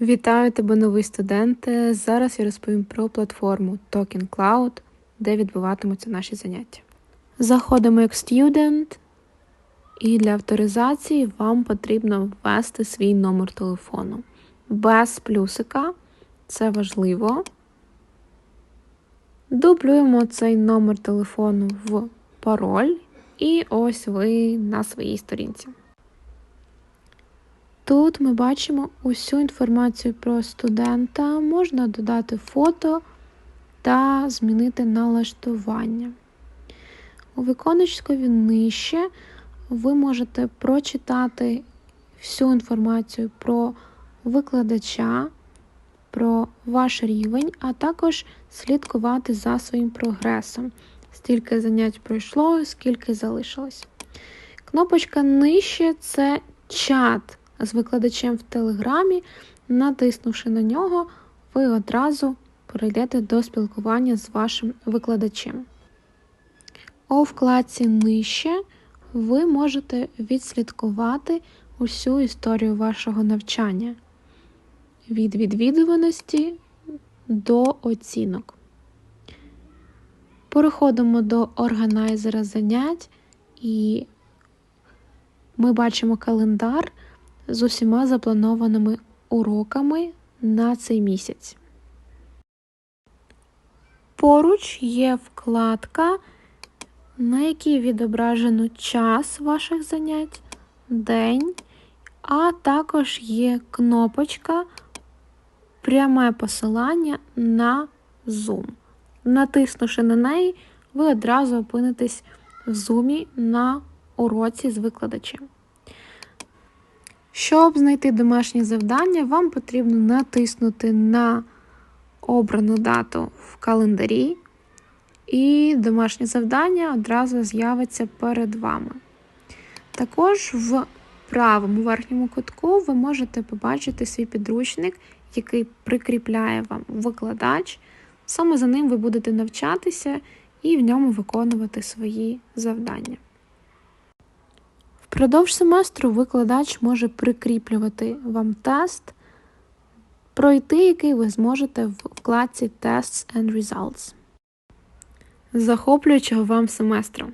Вітаю тебе, новий студенте. Зараз я розповім про платформу Token Cloud, де відбуватимуться наші заняття. Заходимо як студент, і для авторизації вам потрібно ввести свій номер телефону. Без плюсика, це важливо. Дублюємо цей номер телефону в пароль, і ось ви на своїй сторінці. Тут ми бачимо усю інформацію про студента, можна додати фото та змінити налаштування. У віконечкові нижче ви можете прочитати всю інформацію про викладача, про ваш рівень, а також слідкувати за своїм прогресом, скільки занять пройшло, скільки залишилось. Кнопочка нижче це чат з викладачем в Телеграмі, натиснувши на нього, ви одразу перейдете до спілкування з вашим викладачем. У вкладці нижче ви можете відслідкувати усю історію вашого навчання від відвідуваності до оцінок. Переходимо до органайзера занять, і ми бачимо календар з усіма запланованими уроками на цей місяць. Поруч є вкладка, на якій відображено час ваших занять, день, а також є кнопочка Пряме посилання на Zoom. Натиснувши на неї, ви одразу опинитесь в зумі на уроці з викладачем. Щоб знайти домашнє завдання, вам потрібно натиснути на обрану дату в календарі, і домашнє завдання одразу з'явиться перед вами. Також в правому верхньому кутку ви можете побачити свій підручник, який прикріпляє вам викладач. Саме за ним ви будете навчатися і в ньому виконувати свої завдання. Впродовж семестру викладач може прикріплювати вам тест, пройти який ви зможете в вкладці Tests and Results. Захоплюючого вам семестру!